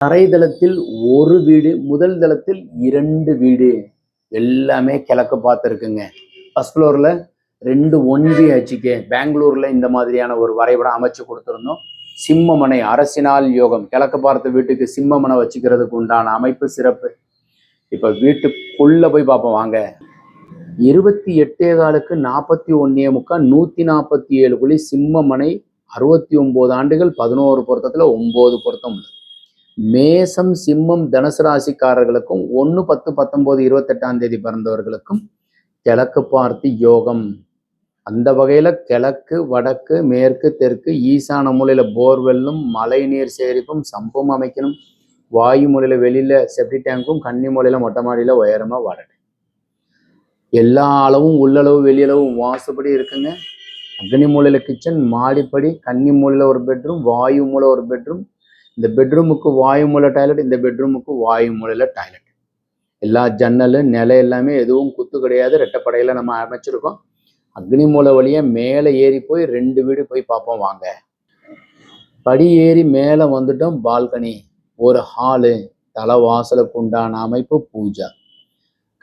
தரைதளத்தில் ஒரு வீடு முதல் தளத்தில் இரண்டு வீடு. எல்லாமே கிழக்கு பார்த்துருக்குங்க. ஃபர்ஸ்ட் ஃப்ளோரில் ரெண்டு ஒன்றி ஹெச்கே பெங்களூரில் இந்த மாதிரியான ஒரு வரைபடம் அமைச்சு கொடுத்துருந்தோம். சிம்மமனை அரசினால் யோகம். கிழக்கு பார்த்த வீட்டுக்கு சிம்மமனை வச்சுக்கிறதுக்கு உண்டான அமைப்பு சிறப்பு. இப்போ வீட்டுக்குள்ளே போய் பார்ப்போம் வாங்க. இருபத்தி எட்டே காலுக்கு நாற்பத்தி ஒன்றே முக்கால் நூற்றி நாற்பத்தி ஏழு குழி சிம்மமனை அறுபத்தி ஒம்பது ஆண்டுகள் பதினோரு பொருத்தத்தில் ஒம்பது பொருத்தம் உள்ளது மேசம் சிம்மம் தனுசு ராசிக்காரர்களுக்கும் ஒன்று பத்து பத்தொம்போது இருபத்தெட்டாம் தேதி பிறந்தவர்களுக்கும் கிழக்கு பார்த்து யோகம். அந்த வகையில் கிழக்கு வடக்கு மேற்கு தெற்கு ஈசான மூலையில் போர்வெல்லும் மழை நீர் சேகரிப்பும் சம்பவம் அமைக்கணும். வாயு மூலையில் வெளியில் செப்டி டேங்க்கும் கன்னி மூலையில் மொட்டை மாடியில் உயரமாக வாடகை. எல்லா அளவும் உள்ளளவு வெளியளவும் வாசுபடி இருக்குங்க. அக்னி மூலையில் கிச்சன் மாடிப்படி கன்னி மூலையில் ஒரு பெட்ரூம் வாயு மூலை ஒரு பெட்ரூம் இந்த பெட்ரூமுக்கு வாயு மூலை டாய்லெட் இந்த பெட்ரூமுக்கு வாயு மூலையில் டாய்லெட் எல்லா ஜன்னலு நிலை எல்லாமே எதுவும் குத்து கிடையாது. ரெட்டப்படையில் நம்ம அமைச்சிருக்கோம். அக்னி மூலை வழியாக மேலே ஏறி போய் ரெண்டு வீடு போய் பார்ப்போம் வாங்க. படி ஏறி மேலே வந்துட்டோம் பால்கனி. ஒரு ஹாலு தலை வாசலுக்கு உண்டான அமைப்பு பூஜா.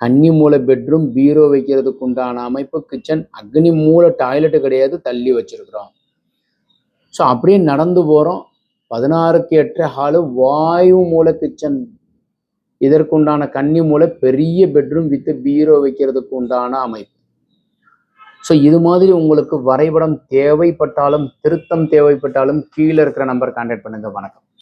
கன்னி மூலை பெட்ரூம் பீரோ வைக்கிறதுக்கு உண்டான அமைப்பு கிச்சன் அக்னி மூலை டாய்லெட்டு கிடையாது தள்ளி வச்சிருக்கிறோம். ஸோ அப்படியே நடந்து போகிறோம் பதினாறுக்கு எட்டு ஹாலு வாயு மூல கிச்சன் இதற்குண்டான கன்னி மூல பெரிய பெட்ரூம் வித்து பீரோ வைக்கிறதுக்கு உண்டான அமைப்பு. ஸோ இது மாதிரி உங்களுக்கு வரைபடம் தேவைப்பட்டாலும் திருத்தம் தேவைப்பட்டாலும் கீழே இருக்கிற நம்பர் கான்டாக்ட் பண்ணுங்க. வணக்கம்.